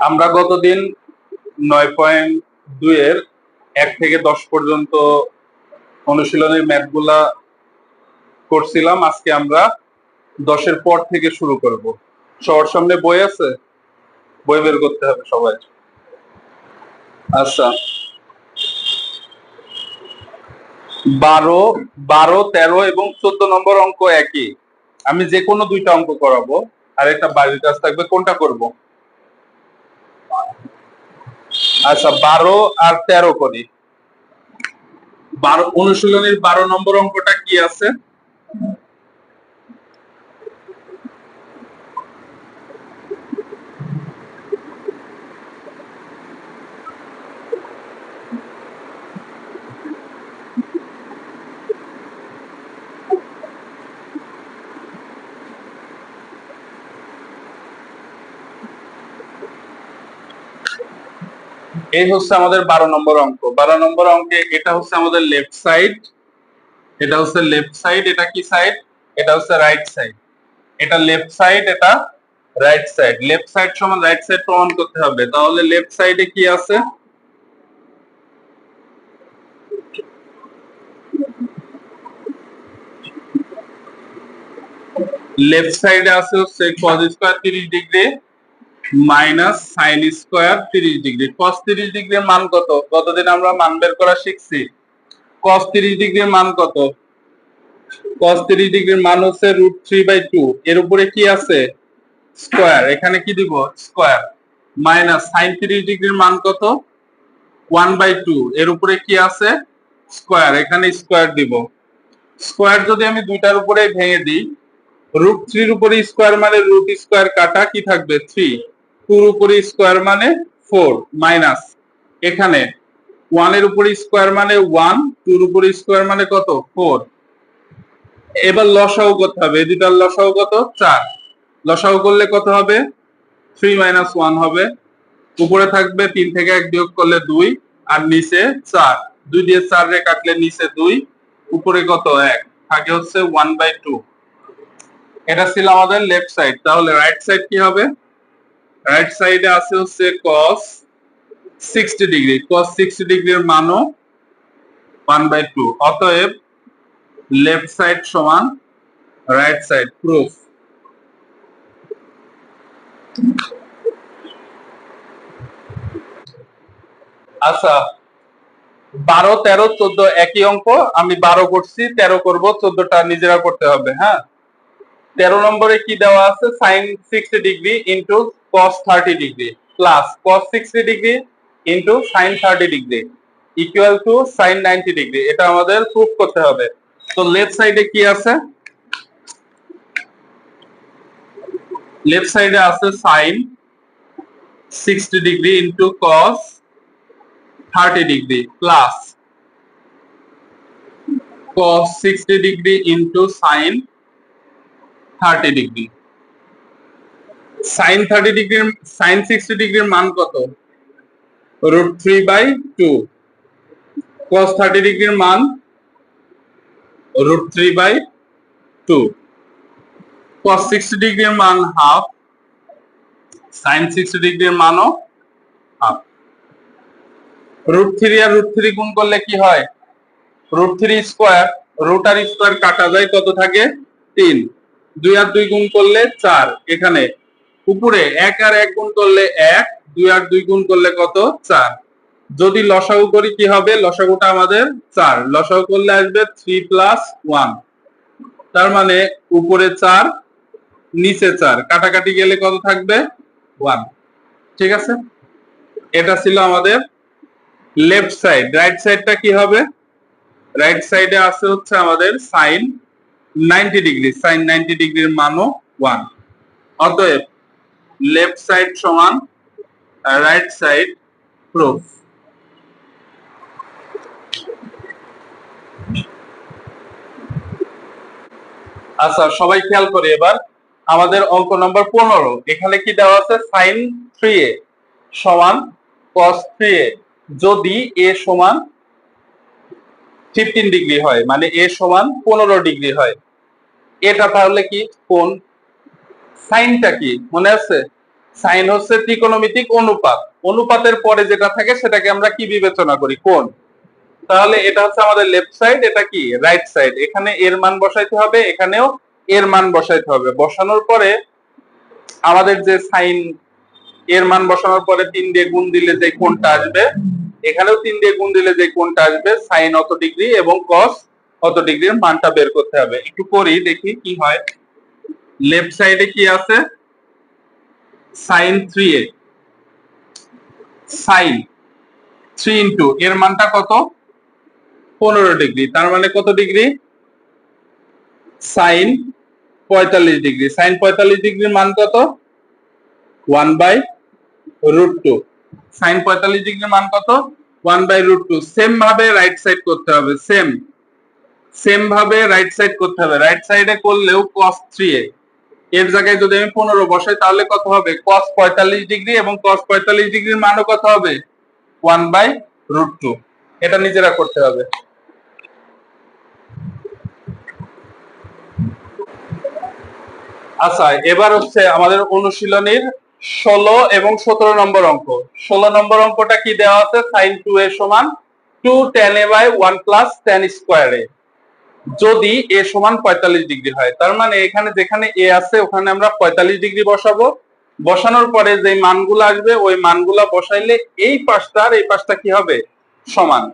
আমরা গতদিন নয় পয়েন্ট দুই এর এক থেকে দশ পর্যন্ত অনুশীলনের ম্যাথগুলা করছিলাম। আজকে আমরা দশের পর থেকে শুরু করব। সবার সামনে বই আছে? বই বের করতে হবে সবাই। আচ্ছা। বারো বারো, তেরো এবং চোদ্দ নম্বর অঙ্ক একই। আমি যে কোনো দুইটা অঙ্ক করাবো, আর একটা বাড়ির কাজ থাকবে, কোনটা করব? আচ্ছা বারো আর তেরো করি বারো অনুশীলনের বারো নম্বর অঙ্কটা কি আছে? এই হচ্ছে আমাদের বারো নম্বর অঙ্ক। বারো নম্বর অঙ্কে এটা হচ্ছে আমাদের লেফট সাইড এটা হচ্ছে লেফট সাইড এটা কি সাইড এটা হচ্ছে রাইট সাইড এটা লেফট সাইড এটা রাইট সাইড লেফট সাইড সমান রাইট সাইড প্রমাণ করতে হবে। তাহলে লেফট সাইডে কি আছে? লেফট সাইডে আছে হচ্ছে cos square 30 degree. Minus sine square তিরিশ ডিগ্রি। কস তিরিশ ডিগ্রির মান কত? কতদিন আমরা মান বের করা শিখছি? কস তিরিশ ডিগ্রির মান কত? কস তিরিশ ডিগ্রির মান হচ্ছে রুট থ্রি বাই টু এর উপরে কি আছে? স্কোয়ার এখানে কি দিব? স্কোয়ার মাইনাস সাইন তিরিশ ডিগ্রির মান কত? ওয়ান বাই টু এর উপরে কি আছে? স্কোয়ার এখানে স্কোয়ার দিব। স্কোয়ার যদি আমি দুইটার উপরে ভেঙে দিই রুট থ্রির উপরে স্কোয়ার মানে রুট স্কোয়ার কাটা কি থাকবে? থ্রি টুর উপরে স্কোয়ার মানে ফোর মাইনাস এখানে ওয়ানের উপরে স্কোয়ার মানে ওয়ান টুর উপরে স্কোয়ার মানে কত? ফোর এবার লসাও করতে হবে। এই দুটার লসাও কত? চার। লসাও করলে কত হবে? থ্রি মাইনাস ওয়ান হবে। উপরে থাকবে তিন থেকে এক বিয়োগ করলে দুই, আর নিচে চার। দুই দিয়ে চার রে কাটলে নিচে দুই, উপরে কত? এক। থাকে হচ্ছে ওয়ান বাই টু এটা ছিল আমাদের লেফট সাইড তাহলে রাইট সাইড কি হবে? রাইট সাইডে আছে হচ্ছে cos 60 ডিগ্রি cos 60 ডিগ্রির মানও 1 বাই 2 অতএব লেফট সাইড সমান রাইট সাইড প্রুফ আচ্ছা বারো, তেরো, চোদ্দ একই অঙ্ক, আমি বারো করছি, তেরো করব, চোদ্দটা নিজেরা করতে হবে হ্যাঁ? তেরো নম্বরে কি দেওয়া আছে? Sine sixty degree into cos thirty degree plus cos sixty degree into sine thirty degree equal to sine ninety degree এটা আমাদের প্রুফ করতে হবে। তো লেফট সাইডে কি আছে? লেফট সাইডে আছে sine sixty degree into cos thirty degree plus cos 60 degree into sine thirty degree sine thirty ডিগ্রির সাইন সিক্সটি ডিগ্রির মান কত? Root three by two cos thirty ডিগ্রির মান root three by two cos sixty ডিগ্রির মান হাফ সাইন সিক্সটি ডিগ্রির মানও হাফ রুট থ্রি আর রুট থ্রি গুণ করলে কি হয়? রুট থ্রি স্কোয়ার রুট আর স্কোয়ার কাটা যায় কত থাকে? তিন। দুই আর দুই গুণ করলে চার। এখানে উপরে এক আর এক গুণ করলে এক, দুই আর দুই গুণ করলে কত? চার। যদি লসাগু করি কি হবে? লসাগুটা আমাদের চার। লসাগু করলে আসবে থ্রি প্লাস ওয়ান তার মানে উপরে চার, নিচে চার। কাটাকাটি গেলে কত থাকবে? ওয়ান ঠিক আছে? এটা ছিল আমাদের লেফট সাইড রাইট সাইডটা কি হবে? রাইট সাইডে আছে হচ্ছে আমাদের সাইন 90 ডিগ্রি সাইন 90 ডিগ্রির মানও 1 অতএব লেফট সাইড সমান রাইট সাইড প্রুফ আচ্ছা সবাই খেয়াল করে এবার। আমাদের অঙ্ক নম্বর পনেরো। এখানে কি দেওয়া আছে? সাইন থ্রি এ সমান কস থ্রি এ যদি এ সমান ফিফটিন ডিগ্রি হয় মানে এ সমান পনেরো ডিগ্রি হয়। এটা তাহলে কি? কোন? সাইনটা কি? মনে আছে? সাইন হচ্ছে ত্রিকোণমিতিক অনুপাত। অনুপাতের পরে যেটা থাকে সেটাকে আমরা কি বিবেচনা করি? কোন? তাহলে এটা হচ্ছে আমাদের লেফট সাইড এটা কি? রাইট সাইড এখানে এর মান বসাইতে হবে, এখানেও এর মান বসাইতে হবে। বসানোর পরে আমাদের যে সাইন, এর মান বসানোর পরে তিন দিয়ে গুণ দিলে যে কোণটা আসবে? এখানেও তিন দিয়ে গুণ দিলে যে কোণটা আসবে? সাইন অত ডিগ্রি এবং কস অত ডিগ্রির মানটা বের করতে হবে? একটু করি, দেখি কি হয়। লেফট সাইডে কি আছে? Sine three A sine three into এর মানটা কত? পনেরো ডিগ্রি তার মানে কত ডিগ্রি সাইন পঁয়তাল্লিশ ডিগ্রি সাইন পঁয়তাল্লিশ ডিগ্রির মান কত? One by root two sine পঁয়তাল্লিশ ডিগ্রির মান কত? One by root two same ভাবে রাইট সাইড করতে হবে। সেম সেম ভাবে রাইট সাইড করতে হবে। রাইট সাইডে করলেও থ্রি এ। এর জায়গায় যদি আমি পনেরো বসাই, তাহলে কত হবে? কস পঁয়তাল্লিশ ডিগ্রি এবং কস পঁয়তাল্লিশ ডিগ্রির মানও কত হবে? ওয়ান বাই রুট টু এটা নিজেরা করতে হবে। আচ্ছা এবার হচ্ছে আমাদের অনুশীলনীর ষোলো এবং সতেরো নম্বর অঙ্ক। ষোলো নম্বর অঙ্কটা কি দেওয়া আছে? সাইন টু এর সমান two tan A by one plus tan square A. যদি এ সমান পঁয়তাল্লিশ ডিগ্রি হয়, তার মানে এখানে যেখানে এ আছে, ওখানে আমরা পঁয়তাল্লিশ ডিগ্রি বসাবো। বসানোর পরে যে মানগুলো আসবে, ওই মানগুলা বসাইলে এই পাশটা আর এই পাশটা কি হবে? সমান।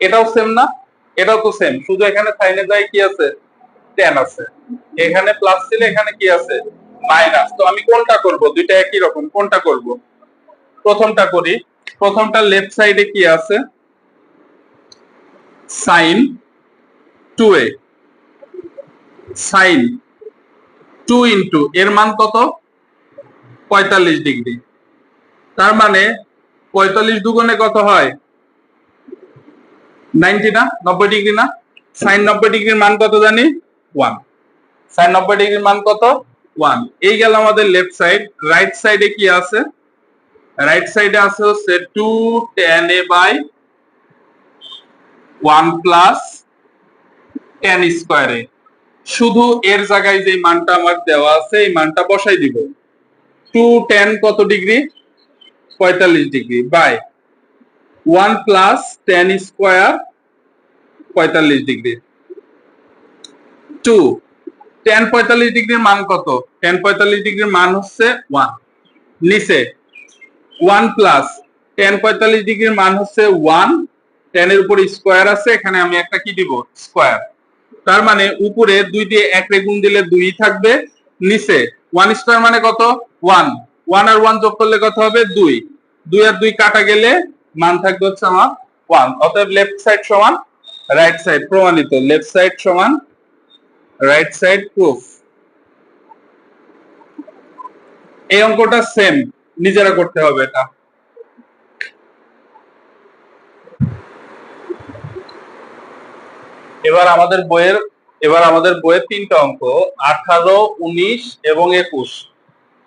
এটাও সেম না? এটাও তো সেম শুধু এখানে সাইনে যায় কি আছে? টেন আছে। এখানে প্লাস ছিল এখানে কি আছে? মাইনাস তো আমি কোনটা করব? দুইটা একই রকম। কোনটা করব? প্রথমটা করি। প্রথমটা লেফট সাইডে কি আছে? Sine two A sine two into এর মান কত? পঁয়তাল্লিশ ডিগ্রি। তার মানে পঁয়তাল্লিশ দুগুণে কত হয়? নাইনটি না? নব্বই ডিগ্রি না? সাইন নব্বই ডিগ্রির মান কত জানি? ওয়ান সাইন নব্বই ডিগ্রির মান কত? ওয়ান এই গেল আমাদের লেফট সাইড রাইট সাইডে কি আছে? রাইট সাইডে আছে হচ্ছে two tan A by one plus tan স্কোয়ারে শুধু এর জায়গায় যে মানটা আমার দেওয়া আছে, এই মানটা বসাই দিব। টু টেন কত ডিগ্রি? পঁয়তাল্লিশ degree. By one plus tan square পঁয়তাল্লিশ ডিগ্রি। টু টেন পঁয়তাল্লিশ ডিগ্রির মান কত? টেন পঁয়তাল্লিশ ডিগ্রির মান হচ্ছে ওয়ান নিচে ওয়ান প্লাস টেন পঁয়তাল্লিশ ডিগ্রির মান হচ্ছে ওয়ান টেন এর উপর স্কোয়ার আছে, এখানে আমি একটা কি দিব? স্কোয়ার তার মানে উপরে দুই দিয়ে এক রে গুণ দিলে দুই থাকবে, নিচে ওয়ান স্টার মানে কত? ওয়ান ওয়ান আর ওয়ান যোগ করলে কত হবে? দুই। দুই আর দুই কাটা গেলে মান থাকবে হচ্ছে আমার ওয়ান অতএব লেফট সাইড সমান রাইট সাইড প্রমাণিত। লেফট সাইড সমান রাইট সাইড প্রুফ এই অঙ্কটা সেম নিজেরা করতে হবে এটা। এবার আমাদের বইয়ের, এবার আমাদের বইয়ের তিনটা অঙ্ক, আঠারো, উনিশ এবং একুশ।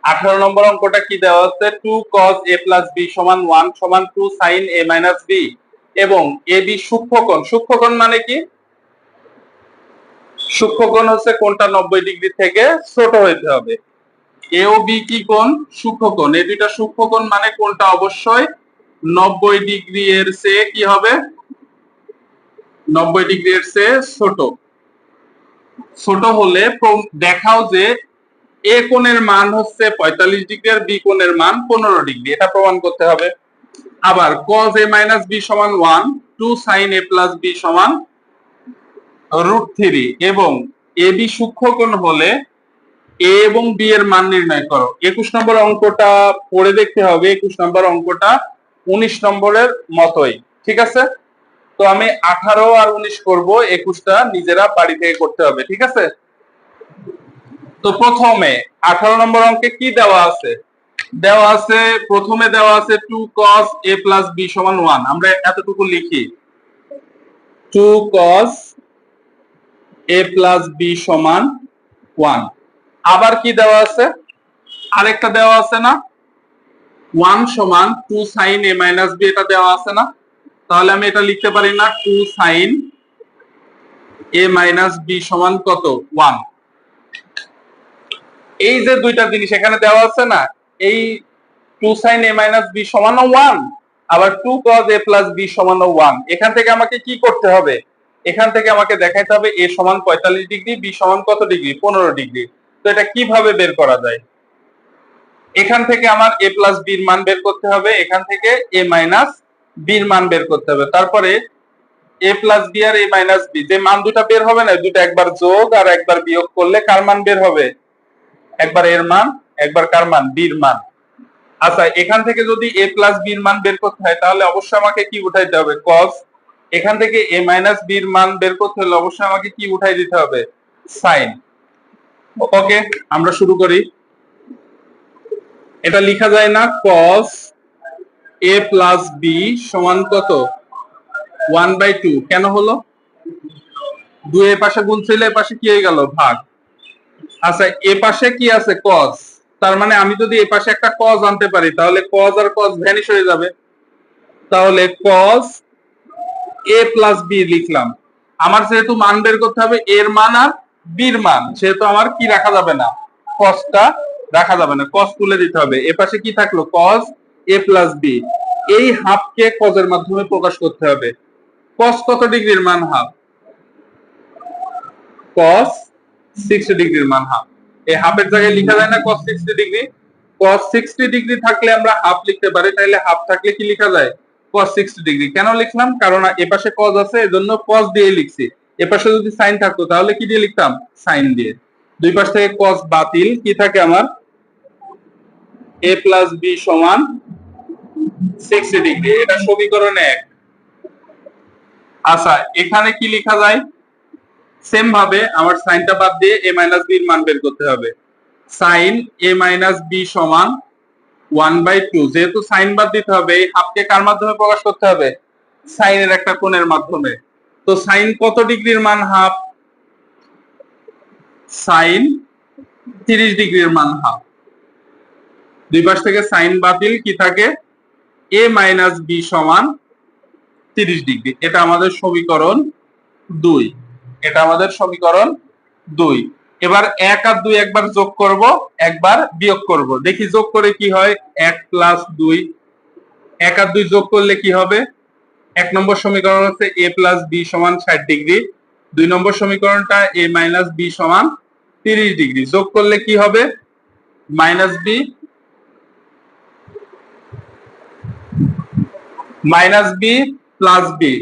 আঠারো নম্বর অঙ্কটা কি দেওয়া আছে? Two cos A plus B সমান ওয়ান সমান two sine A minus B এবং এ বি সূক্ষ্মকোণ। সূক্ষ্মকোণ মানে কি? সূক্ষ্মকোণ হচ্ছে কোনটা? নব্বই ডিগ্রি থেকে ছোট হইতে হবে। এ ও বি কি কোণ? সূক্ষ্মকোণ। এই দুইটা সূক্ষ্মকোণ মানে কোনটা? অবশ্যই নব্বই ডিগ্রি এর চেয়ে কি হবে? নব্বই ডিগ্রি এর চেয়ে ছোট। ছোট হলে দেখাও যে এ কোণের মান হচ্ছে পঁয়তাল্লিশ ডিগ্রি আর বি কোণের মান পনেরো ডিগ্রি। এটা প্রমাণ করতে হবে। আবার cos a মাইনাস বি সমান one two sine A plus B সমান রুট থ্রি এবং এ বি সূক্ষ্মকোণ হলে এ এবং বি এর মান নির্ণয় করো। একুশ নম্বর অঙ্কটা পড়ে দেখতে হবে। একুশ নম্বর অঙ্কটা উনিশ নম্বরের মতোই। ঠিক আছে? তো আমি আঠারো আর উনিশ করব, একুশটা নিজেরা বাড়ি থেকে করতে হবে, ঠিক আছে? তো প্রথমে, আঠারো নম্বর অঙ্কে কি দেওয়া আছে? দেওয়া আছে, প্রথমে দেওয়া আছে two cos A plus B সমান ওয়ান আমরা এতটুকু লিখি। Two cos A plus B সমান ওয়ান আবার কি দেওয়া আছে? আরেকটা দেওয়া আছে না? ওয়ান সমান two sine A minus B এটা দেওয়া আছে না? তাহলে আমি এটা লিখতে পারি না two sine A minus B সমান কত? ওয়ান এই যে দুইটা জিনিস এখানে দেওয়া আছে না, এই two sine A minus B সমান ওয়ান আবার two cos A plus B সমান ওয়ান এখান থেকে আমাকে কি করতে হবে? এখান থেকে আমাকে দেখাইতে হবে এ সমান পঁয়তাল্লিশ ডিগ্রি বি সমান কত ডিগ্রি? পনেরো ডিগ্রি। তো এটা কীভাবে বের করা যায়? এখান থেকে আমার এ প্লাস বির মান বের করতে হবে। এখান থেকে এ মাইনাস বির মান বের করতে হবে। তারপরে এ প্লাস বি আর এ মাইনাস বি যে মান দুটা বের হবে না, দুটো একবার যোগ আর একবার বিয়োগ করলে কার মান বের হবে? একবার এর মান, একবার কার মান? বির মান। আচ্ছা এখান থেকে যদি এ প্লাস বির মান বের করতে হয়, তাহলে অবশ্যই আমাকে কি উঠাইতে হবে? কস এখান থেকে এ মাইনাস বির মান বের করতে হলে অবশ্যই আমাকে কি উঠাই দিতে হবে? সাইন ওকে আমরা শুরু করি। এটা লেখা যায় না কস এ প্লাস বি সমান কত? ওয়ান বাই টু কেন হলো? দুই এ পাশে গুণ ছিল, এ পাশে কি হয়ে গেল? ভাগ। আচ্ছা এ পাশে কি আছে? কজ তার মানে আমি যদি এ পাশে একটা কজ আনতে পারি, তাহলে কজ আর কজ ভ্যানিশ হয়ে যাবে। তাহলে কজ এ প্লাস বি লিখলাম। আমার যেহেতু মান বের করতে হবে, এর মান আর বির মান। সেহেতু আমার কি রাখা যাবে না? কজটা রাখা যাবে না। কজ তুলে দিতে হবে। এ পাশে কি থাকল? কজ এ প্লাস বি এই হাফকে কজের মাধ্যমে প্রকাশ করতে হবে। কস কত ডিগ্রির মান হাফ কস সিক্সটি ডিগ্রির মান হাফ এই হাফের জায়গায় লেখা যায় না cos sixty degree. Cos sixty degree থাকলে আমরা হাফ লিখতে পারি তাহলে হাফ থাকলে কি লেখা যায়? Cos sixty degree. কেন লিখলাম? কারণ এপাশে কজ আছে, এজন্য কস দিয়ে লিখছি। এপাশে যদি সাইন থাকতো, তাহলে কি দিয়ে লিখতাম? সাইন দিয়ে। দুই পাশ থেকে কস বাতিল কি থাকে আমার? এ প্লাস বি সমান সিক্সটি ডিগ্রি এটা সমীকরণ এক। আচ্ছা এখানে কি লেখা যায়? সেম ভাবে আমার সাইনটা বাদ দিয়ে এ মাইনাস বির মান বের করতে হবে। সাইন এ মাইনাস বি সমান ওয়ান বাই টু যেহেতু সাইন বাদ দিতে হবে, এই হাফকে কার মাধ্যমে প্রকাশ করতে হবে? সাইনের একটা কোণের মাধ্যমে। তো সাইন কত ডিগ্রির মান হাফ সাইন তিরিশ ডিগ্রির মান হাফ দুই পাশ থেকে সাইন বাতিল কি থাকে? এ মাইনাস বি সমান তিরিশ ডিগ্রি। এটা আমাদের সমীকরণ দুই। এটা আমাদের সমীকরণ দুই। এবার এক আর দুই একবার যোগ করব, একবার বিয়োগ করব। দেখি যোগ করে কি হয়? এক প্লাস দুই। এক আর দুই যোগ করলে কি হবে? এক নম্বর সমীকরণ হচ্ছে এ প্লাস বি সমান ষাট ডিগ্রি। দুই নম্বর সমীকরণটা এ মাইনাস বি সমান তিরিশ ডিগ্রি। যোগ করলে কি হবে? Minus B minus B plus B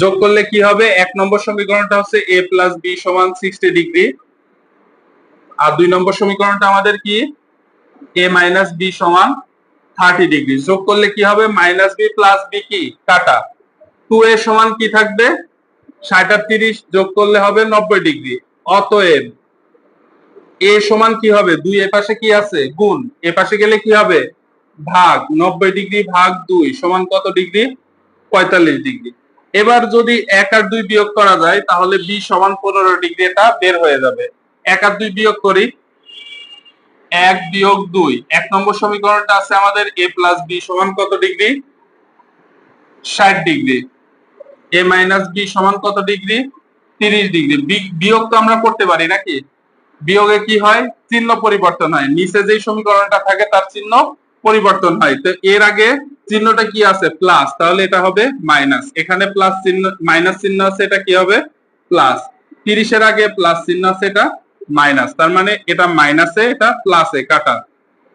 যোগ করলে কি হবে? এক নম্বর সমীকরণটা হচ্ছে এ প্লাস বি সমান সিক্সটি ডিগ্রি আর দুই নম্বর সমীকরণটা আমাদের কি? এ মাইনাস বি সমান থার্টি ডিগ্রি যোগ করলে কি হবে? মাইনাস বি প্লাস বি কি? কাটা। টু এ সমান কি থাকবে? ষাট তিরিশ যোগ করলে হবে নব্বই ডিগ্রি অতএব এ সমান কি হবে? দুই এ পাশে কি আছে? গুণ। এ পাশে গেলে কি হবে? ভাগ, নব্বই ডিগ্রি ভাগ দুই সমান কত ডিগ্রি? পঁয়তাল্লিশ ডিগ্রি। এবার যদি এক আর দুই বিয়োগ করা যায়, তাহলে বি সমান পনেরো ডিগ্রি এটা বের হয়ে যাবে। এক আর দুই বিয়োগ করি, এক বিয়োগ দুই। এক নম্বর সমীকরণটা আছে আমাদের এ প্লাস বি সমান কত ডিগ্রি? ষাট ডিগ্রি। এ মাইনাস বি সমান কত ডিগ্রি? তিরিশ ডিগ্রি। বিয়োগ তো আমরা করতে পারি নাকি? বিয়োগে কি হয়? চিহ্ন পরিবর্তন হয়। নিচে যে সমীকরণটা থাকে তার চিহ্ন পরিবর্তন হয়। তো এর আগে চিহ্নটা কি আছে? প্লাস তাহলে এটা হবে মাইনাস এখানে প্লাস চিহ্ন মাইনাস চিহ্ন আছে, এটা কি হবে? প্লাস তিরিশের আগে প্লাস চিহ্ন আছে, এটা মাইনাস তার মানে এটা মাইনাসে এটা প্লাসে কাটা।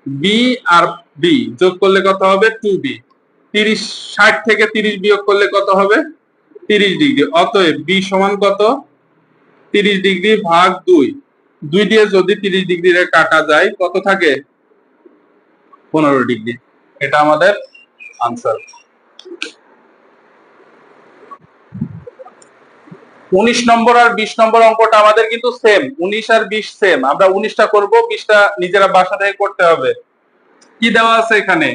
বি আর বি যোগ করলে কত হবে? টু বি তিরিশ, ষাট থেকে তিরিশ বিয়োগ করলে কত হবে? তিরিশ ডিগ্রি। অতএব বি সমান কত? তিরিশ ডিগ্রি ভাগ দুই। দুই দিয়ে যদি তিরিশ ডিগ্রি কাটা যায়, কত থাকে? পনেরো ডিগ্রি। এটা আমাদের আনসার উনিশ নম্বর আর বিশ নম্বর অঙ্কটা আমাদের কিন্তু সেম উনিশ আর বিশ সেম আমরা উনিশটা করব, বিশটা নিজেরা বাসা থেকে করতে হবে। কি দেওয়া আছে এখানে?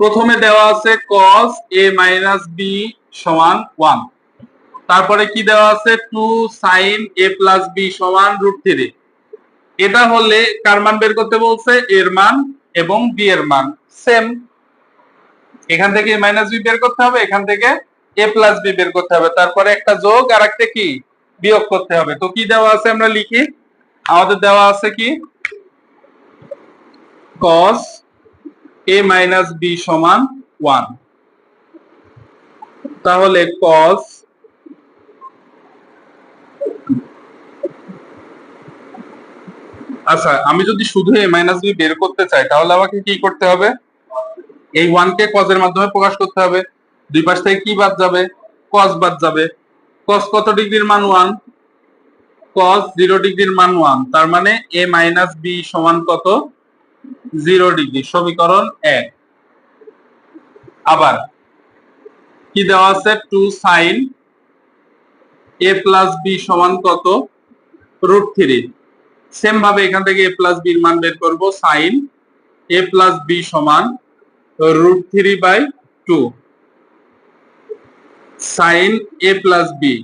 প্রথমে দেওয়া আছে cos এ মাইনাস বি সমান ওয়ান তারপরে কি দেওয়া আছে? Two sine A plus B সমান রুট থ্রি এটা হলে কার মান বের করতে বলছে? এর মান এবং বি এর মান সেম এখান থেকে মাইনাস বি বের করতে হবে, এখান থেকে এ প্লাস বি বের করতে হবে। তারপরে একটা যোগ আর একটা কি? বিয়োগ করতে হবে। তো কি দেওয়া আছে আমরা লিখি? আমাদের দেওয়া আছে কি? কস এ মাইনাস বি সমান ওয়ান তাহলে কস আচ্ছা আমি যদি শুধু এ মাইনাস বি বের করতে চাই, তাহলে আমাকে কি করতে হবে? এই ওয়ান কে কজের মাধ্যমে প্রকাশ করতে হবে। দুই পাশ থেকে কি বাদ যাবে? কজ বাদ যাবে। কজ কত ডিগ্রির মান ওয়ান কজ জিরো ডিগ্রির মান ওয়ান তার মানে এ মাইনাস বি সমান কত? জিরো ডিগ্রি, সমীকরণ এক। আবার, কি দেওয়া আছে? Two sine A plus B সমান কত? রুট থ্রি সেম ভাবে এখান থেকে এ প্লাস বির মান বের করব সাইন এ প্লাস বি সমান root three by two sine A plus B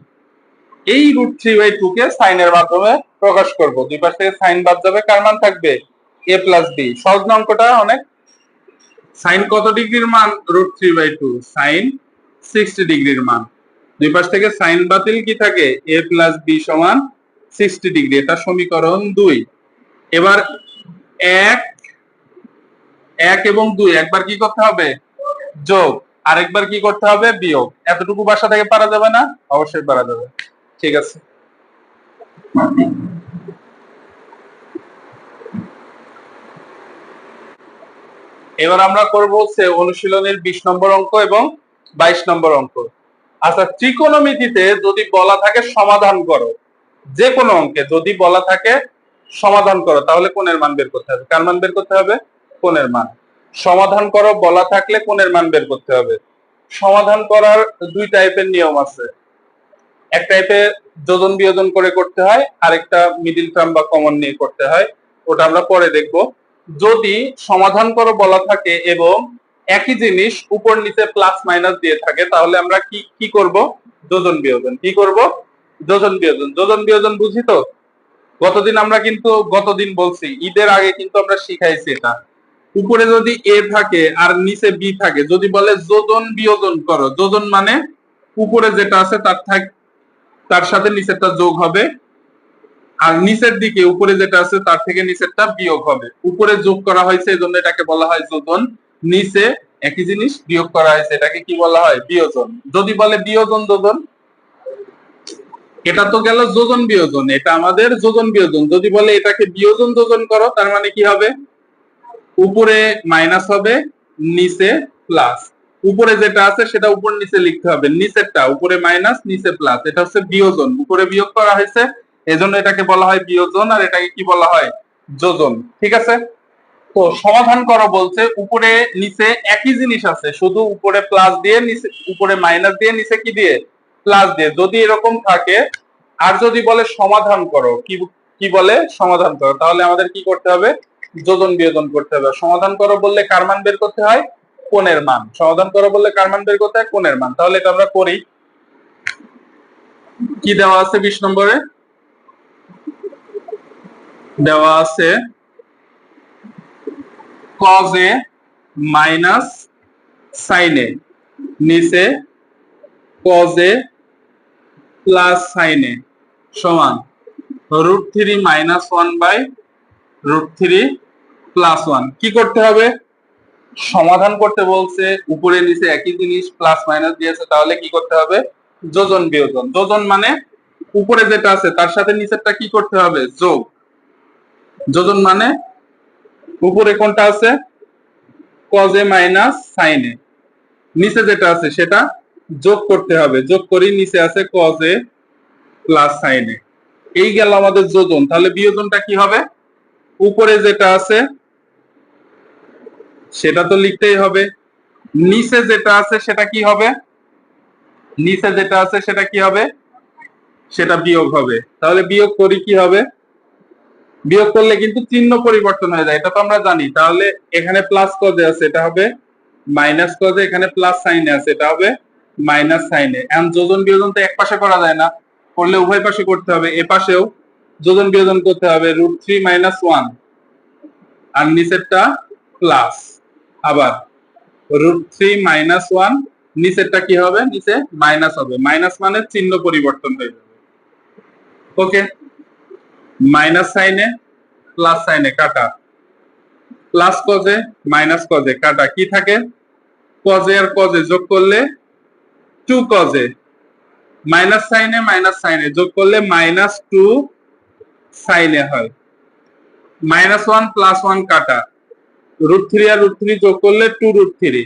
এই রুট থ্রি বাই টু কে সাইনের মাধ্যমে প্রকাশ করব, দুই পাশ থেকে সাইন বাদ যাবে, কার মান থাকবে? এ প্লাস বি সহজ অঙ্কটা অনেক। সাইন কত ডিগ্রির মান? Root three by two sine sixty ডিগ্রির মান। দুই পাশ থেকে সাইন বাতিল কি থাকে? এ প্লাস বি সমান সিক্সটি ডিগ্রি, এটা সমীকরণ দুই। এবার এক এক এবং দুই, একবার কি করতে হবে? যোগ। আরেকবার কি করতে হবে? বিয়োগ। এতটুকু বাসা থেকে পারা যাবে না? অবশ্যই পারা যাবে। ঠিক আছে। এবার আমরা করব হচ্ছে অনুশীলনের বিশ নম্বর অঙ্ক এবং বাইশ নম্বর অঙ্ক। আচ্ছা ত্রিকোণমিতিতে যদি বলা থাকে সমাধান করো। যে কোনো অঙ্কে যদি বলা থাকে সমাধান করো, তাহলে কোণের মান বের করতে হবে। কার মান বের করতে হবে? কোণের মান। সমাধান করো, বলা থাকলে কোণের মান বের করতে হবে। সমাধান করার দুই টাইপের নিয়ম আছে। এক টাইপে যোজন বিয়োজন করে করতে হয়, আরেকটা মিডিল টার্ম বা কমন নিয়ে করতে হয়। ওটা আমরা পরে দেখব। যদি সমাধান করো, বলা থাকে এবং একই জিনিস উপর নিচে প্লাস মাইনাস দিয়ে থাকে, তাহলে আমরা কি কি করব? যোজন বিয়োজন। কি করব? যোজন বিয়োজন। যোজন বিয়োজন বুঝি তো? গতদিন আমরা কিন্তু গতদিন বলছি, ঈদের আগে কিন্তু আমরা শিখাইছি এটা। উপরে যদি এ থাকে আর নিচে বি থাকে, যদি বলে যোজন বিয়োজন করো, যোজন মানে উপরে যেটা আছে তার থাক তার সাথে নিচেরটা যোগ হবে, আর নিচের দিকে উপরে যেটা আছে তার থেকে নিচেরটা বিয়োগ হবে। উপরে যোগ করা হয়েছে, এই জন্য এটাকে বলা হয় যোজন। নিচে একই জিনিস বিয়োগ করা হয়েছে, এটাকে কি বলা হয়? বিয়োজন। যদি বলে বিয়োজন যোজন এটা তো গেল যোজন বিয়োজন, এটা আমাদের যোজন বিয়োজন। যদি বলে এটাকে বিয়োজন যোজন করো, তার মানে কি হবে? উপরে মাইনাস হবে, নিচে প্লাস উপরে যেটা আছে, সেটা উপর নিচে লিখতে হবে। নিচেরটা, উপরে মাইনাস নিচে প্লাস এটা হচ্ছে বিয়োজন। উপরে বিয়োগ করা হয়েছে, এজন্য এটাকে বলা হয় বিয়োজন, আর এটাকে কি বলা হয়? যোজন। ঠিক আছে? তো সমাধান করো বলছে, উপরে, নিচে একই জিনিস আছে। শুধু উপরে প্লাস দিয়ে, নিচে, উপরে মাইনাস দিয়ে, নিচে কি দিয়ে? প্লাস দিয়ে। যদি এরকম থাকে, আর যদি বলে সমাধান করো, কি কি বলে? সমাধান করো। তাহলে আমাদের কি করতে হবে? যোজন বিয়োজন করতে হবে। সমাধান করো বললে কার মান বের করতে হয়? কোণের মান। সমাধান করো বললে কার মান বের করতে হয়? কোণের মান। তাহলে এটা আমরা করি। কি দেওয়া আছে বিশ নম্বরে? দেওয়া আছে cos a মাইনাস সাইনে নিচে cos a প্লাস a সমান root three minus one by root three plus one কি করতে হবে? সমাধান করতে বলছে, উপরে নিচে একই জিনিস প্লাস মাইনাস দিয়েছে, তাহলে কি করতে হবে? যোজন বিয়োজন। যোজন মানে উপরে যেটা আছে, তার সাথে নিচেরটা কি করতে হবে? যোগ। যোজন মানে উপরে কোনটা আছে? a মাইনাস a নিচে যেটা আছে, সেটা যোগ করতে হবে। যোগ করি, নিচে আছে a প্লাস সাইনে এই গেল আমাদের যোজন। তাহলে বিয়োজনটা কি হবে? উপরে যেটা আছে, সেটা তো লিখতেই হবে। নিচে যেটা আছে, সেটা কি হবে? নিচে যেটা আছে, সেটা কি হবে? সেটা বিয়োগ হবে। তাহলে বিয়োগ করি কি হবে? বিয়োগ করলে কিন্তু চিহ্ন পরিবর্তন হয়ে যায়। এটা তো আমরা জানি। তাহলে এখানে প্লাস কজে আছে, এটা হবে। মাইনাস কজে এখানে প্লাস সাইনে আছে, এটা হবে মাইনাস সাইনে। এখন যোজন বিয়োজন তো এক পাশে করা যায় না। করলে উভয় পাশে করতে হবে। এ পাশেও যোজন বিয়োজন করতে হবে রুট থ্রি মাইনাস ওয়ান আর নিচেরটা প্লাস আবার রুট থ্রি মাইনাস ওয়ান নিচেরটা কি হবে? নিচে মাইনাস হবে। মাইনাস মানে চিহ্ন পরিবর্তন হয়ে যাবে। ওকে মাইনাস সাইনে প্লাস সাইনে কাটা। প্লাস কজে মাইনাস কজে কাটা। কি থাকে? কজে আর কজে যোগ করলে টু কজে মাইনাস সাইনে মাইনাস সাইনে যোগ করলে মাইনাস টু সাইনে হয়। মাইনাস ওয়ান প্লাস ওয়ান কাটা। রুট থ্রি আর রুট থ্রি যোগ করলে two root three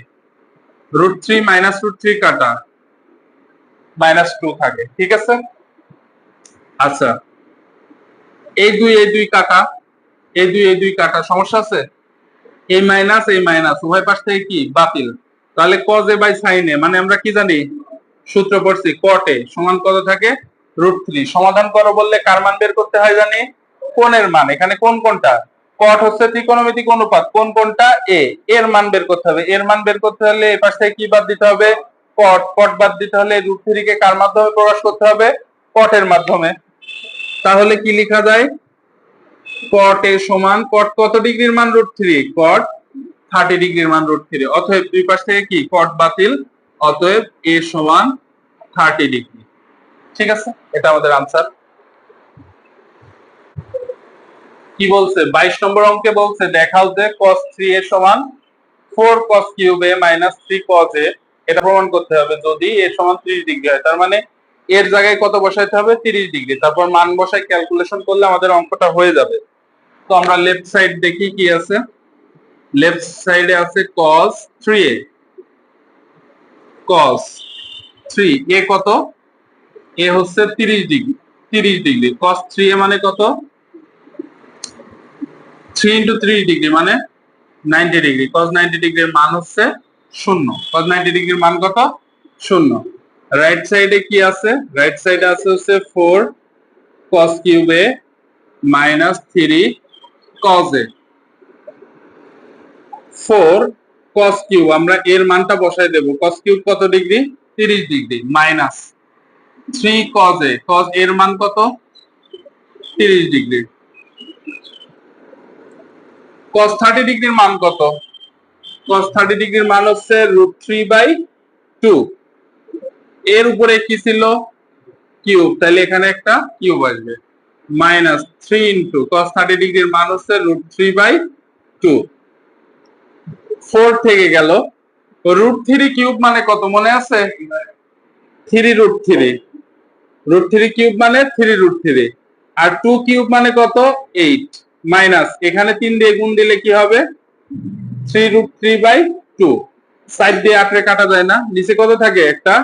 root three minus root three কাটা। মাইনাস টু থাকে। ঠিক আছে? আচ্ছা। এই দুই এই দুই কাটা। এই দুই এই দুই কাটা। সমস্যা আছে? এই মাইনাস এই মাইনাস উভয় পাশ থেকে কি? বাতিল। তাহলে কজে বাই সাইনে মানে আমরা কি জানি? সূত্র পড়ছি কটে সমান কত থাকে? রুট থ্রি সমাধান করো বললে কার মান বের করতে হয় জানি? কোণের মান। এখানে কোন কোনটা কট হচ্ছে ত্রিকোণমিতিক অনুপাত। কোন কোনটা এ এর মান বের করতে হবে। এর মান বের করতে হলে এ পাশ থেকে কি বাদ দিতে হবে? কট কট বাদ দিতে হলে রুট থ্রি কে কার মাধ্যমে প্রকাশ করতে হবে? কটের মাধ্যমে। তাহলে কি লেখা যায়? কট এ সমান কট কত ডিগ্রির মান রুট থ্রি কট থার্টি ডিগ্রির মান রুট থ্রি অতএব দুই পাশ থেকে কি? কট বাতিল। অতএব এ সমান থার্টি ডিগ্রি ঠিক আছে? এটা আমাদের আনসার কি বলছে? বাইশ নম্বর অঙ্কে বলছে, দেখাও যে কস থ্রি এ সমান four cos cube A minus three cos A এটা প্রমাণ করতে হবে। যদি এ সমান ত্রিশ ডিগ্রি হয়, তার মানে এর জায়গায় কত বসাইতে হবে? তিরিশ ডিগ্রি তারপর মান বসায় ক্যালকুলেশন করলে আমাদের অঙ্কটা হয়ে যাবে। তো আমরা লেফট সাইড দেখি কি আছে? লেফট সাইডে আছে cos three A cos three A কত? এ হচ্ছে তিরিশ ডিগ্রি তিরিশ ডিগ্রি। cos থ্রি এ মানে কত? থ্রি ইন্টু থ্রি ডিগ্রি মানে নাইনটি ডিগ্রি। কস নাইনটি ডিগ্রির মান হচ্ছে শূন্য। কস নাইনটি ডিগ্রির মান কত? শূন্য। রাইট সাইডে কি আছে? রাইট সাইডে আছে হচ্ছে four cos cube a minus three cos A four cos cube আমরা এর মানটা বসায় দেব। cos কিউব কত ডিগ্রি? তিরিশ degree minus three cos A cos এর মান কত? তিরিশ ডিগ্রি। cos থার্টি ডিগ্রির মান কত? cos থার্টি ডিগ্রির মান হচ্ছে রুট থ্রি বাই টু এর উপরে কি ছিল? কিউব তাহলে এখানে একটা কিউব আসবে। Minus three into cos thirty ডিগ্রির মান হচ্ছে root three by two four থেকে গেল। রুট থ্রি কিউব মানে কত মনে আছে? Three root three root three cube মানে থ্রি রুট থ্রি আর টু কিউব মানে কত? এইট মাইনাস এখানে তিন দিয়ে গুণ দিলে কি হবে? Three root three by two side দিয়ে আটরে কাটা যায় না। নিচে কত থাকে? একটা।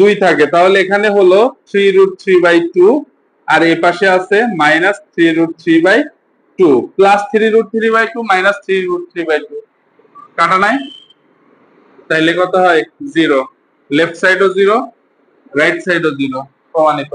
দুই থাকে। তাহলে এখানে হলো three root three by two আর এ পাশে আছে minus three root three by two plus three root three by two minus three root three by two কাটা নাই। তাইলে কত হয়? জিরো লেফট সাইডও জিরো রাইট সাইডও জিরো প্রমাণিত।